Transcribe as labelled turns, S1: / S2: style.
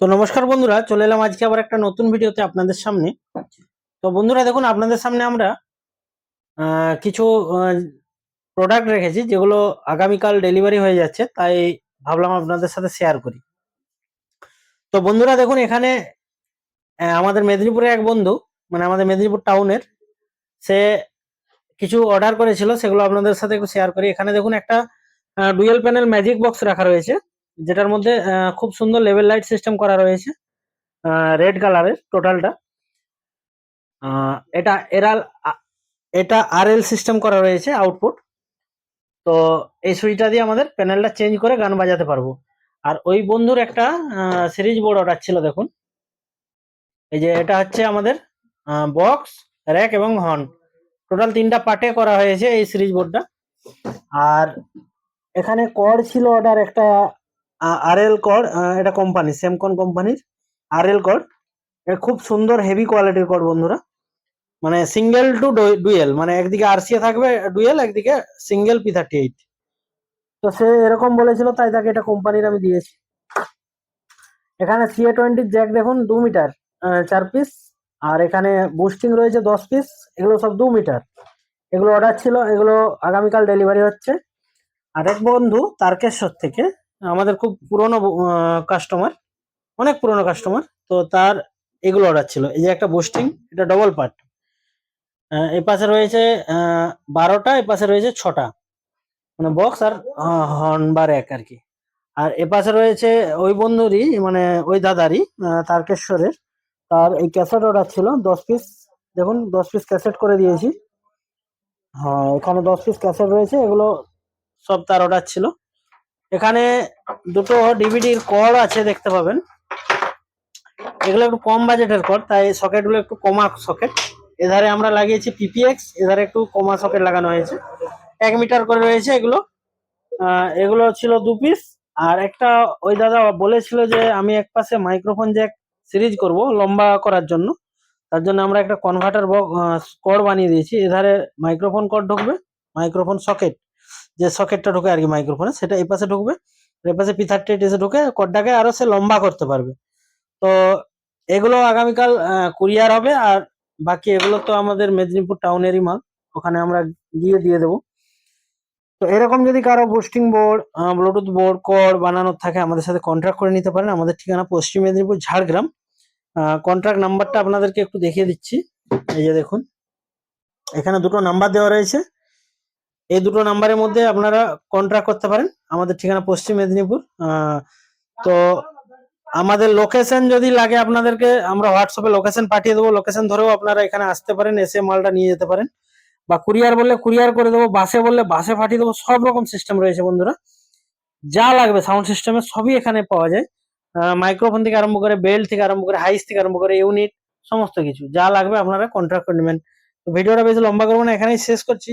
S1: তো নমস্কার বন্ধুরা, চলে এলাম আজকে আবার একটা নতুন ভিডিওতে আপনাদের সামনে। তো বন্ধুরা, দেখুন, আপনাদের সামনে আমরা কিছু প্রোডাক্ট রেখেছি, যেগুলো আগামীকাল ডেলিভারি হয়ে যাচ্ছে, তাই ভাবলাম আপনাদের সাথে শেয়ার করি। তো বন্ধুরা, দেখুন, এখানে আমাদের মেদিনীপুরের এক বন্ধু মানে আমাদের মেদিনীপুর টাউনের, সে কিছু অর্ডার করেছিল, সেগুলো আপনাদের সাথে একটু শেয়ার করি। এখানে দেখুন, একটা ডুয়েল প্যানেল ম্যাজিক বক্স রাখা রয়েছে। যেটার মধ্যে খুব সুন্দর লেভেল লাইট সিস্টেম করা রয়েছে রেড কালারের টোটালটা এটা এরাল এটা আর এল সিস্টেম করা রয়েছে আউটপুট তো এই সুইচটা দিয়ে আমাদের প্যানেলটা চেঞ্জ করে গান বাজাতে পারব। আর ওই বন্ধুর একটা সিরিজ বোর্ড অর্ডার ছিল, দেখুন। এই যে এটা হচ্ছে আমাদের বক্স র্যাক এবং হর্ন টোটাল তিনটা পার্টে করা হয়েছে এই সিরিজ বোর্ডটা আর এখানে কর ছিল অর্ডার একটা আর এল কর্ড এটা কোম্পানি স্যামকন কোম্পানির আর এল কর্ড এটা খুব সুন্দর হেভি কোয়ালিটির কর বন্ধুরা। মানে সিঙ্গেল টু ডুয়েল মানে একদিকে আরসিএ থাকবে ডুয়েল একদিকে সিঙ্গেল পি থার্টি এইট তো সে এরকম বলেছিল, তাই তাকে এটা কোম্পানির আমি দিয়েছি। এখানে সিএ টোয়েন্টির জ্যাক দেখুন, দু মিটার চার পিস আর এখানে বুস্টিং রয়েছে দশ পিস এগুলো সব দু মিটার। এগুলো অর্ডার ছিল, এগুলো আগামীকাল ডেলিভারি হচ্ছে। আরেক বন্ধু, তারকেশ্বর থেকে আমাদের খুব পুরনো কাস্টমার অনেক পুরনো কাস্টমার তো তার এগুলো অর্ডার ছিল। এই যে একটা বুস্টিং এটা ডবল পার্ট এ পাশে রয়েছে বারোটা এ পাশে রয়েছে ছটা। মানে বক্স আর হর্ন বা র্যাক আর কি। আর এ পাশে রয়েছে ওই বন্ধুরই মানে ওই দাদারই তারকেশ্বরের। তার এই ক্যাসেট অর্ডার ছিল, দশ পিস দেখুন, দশ পিস ক্যাসেট করে দিয়েছি। হ্যাঁ এখানে দশ পিস ক্যাসেট রয়েছে, এগুলো সব তার অর্ডার ছিল। এখানে দুটো ডিভিডির কর্ড আছে, দেখতে পাবেন। এগুলো একটু কম বাজেটের কর্ড তাই সকেটগুলো একটু কমা সকেট এধারে আমরা লাগিয়েছি পিপিএক্স এধারে একটু কমা সকেট লাগানো হয়েছে। এক মিটার করে রয়েছে এগুলো। এগুলো ছিল দু পিস আর একটা ওই দাদা বলেছিল যে, আমি এক পাশে মাইক্রোফোন জ্যাক সিরিজ করব লম্বা করার জন্য। তার জন্য আমরা একটা কনভার্টার কর্ড বানিয়ে দিয়েছি। এধারে মাইক্রোফোন কর্ড ঢুকবে মাইক্রোফোন সকেট যে সকেটটা ঢুকে আর কি মাইক্রোফোনে সেটা এই পাশে ঢুকবে এই পাশে পি থার্টি এইট এসে ঢুকে কর্ডটাকে আরও সে লম্বা করতে পারবে। তো এগুলো আগামীকাল কুরিয়ার হবে, আর বাকি এগুলো তো আমাদের মেদিনীপুর টাউনেরই মাল, ওখানে আমরা গিয়ে দিয়ে দেবো। তো এরকম যদি কারও বুস্টিং বোর্ড ব্লুটুথ বোর্ড কর বানানোর থাকে, আমাদের সাথে কন্ট্রাক্ট করে নিতে পারেন। আমাদের ঠিকানা পশ্চিম মেদিনীপুর, ঝাড়গ্রাম। কন্ট্রাক্ট নাম্বারটা আপনাদেরকে একটু দেখিয়ে দিচ্ছি। এই যে দেখুন, এখানে দুটো নাম্বার দেওয়া রয়েছে। এই দুটো নাম্বারের মধ্যে আপনারা কন্ট্রাক্ট করতে পারেন। আমাদের ঠিকানা পশ্চিম মেদিনীপুর। তো আমাদের লোকেশন যদি লাগে আপনাদেরকে, আমরা হোয়াটসঅ্যাপে লোকেশন পাঠিয়ে দেবো। লোকেশন ধরেও আপনারা এখানে আসতে পারেন, এসে মালটা নিয়ে যেতে পারেন। বা কুরিয়ার বললে কুরিয়ার করে দেবো বাসে বললে বাসে পাঠিয়ে দেবো। সব রকম সিস্টেম রয়েছে বন্ধুরা। যা লাগবে সাউন্ড সিস্টেমের সবই এখানে পাওয়া যায়। মাইক্রোফোন থেকে আরম্ভ করে বেল্ট থেকে আরম্ভ করে হাইস থেকে আরম্ভ করে ইউনিট সমস্ত কিছু। যা লাগবে আপনারা কন্ট্রাক্ট করে নেবেন। ভিডিওটা বেশি লম্বা করব না, এখানেই শেষ করছি।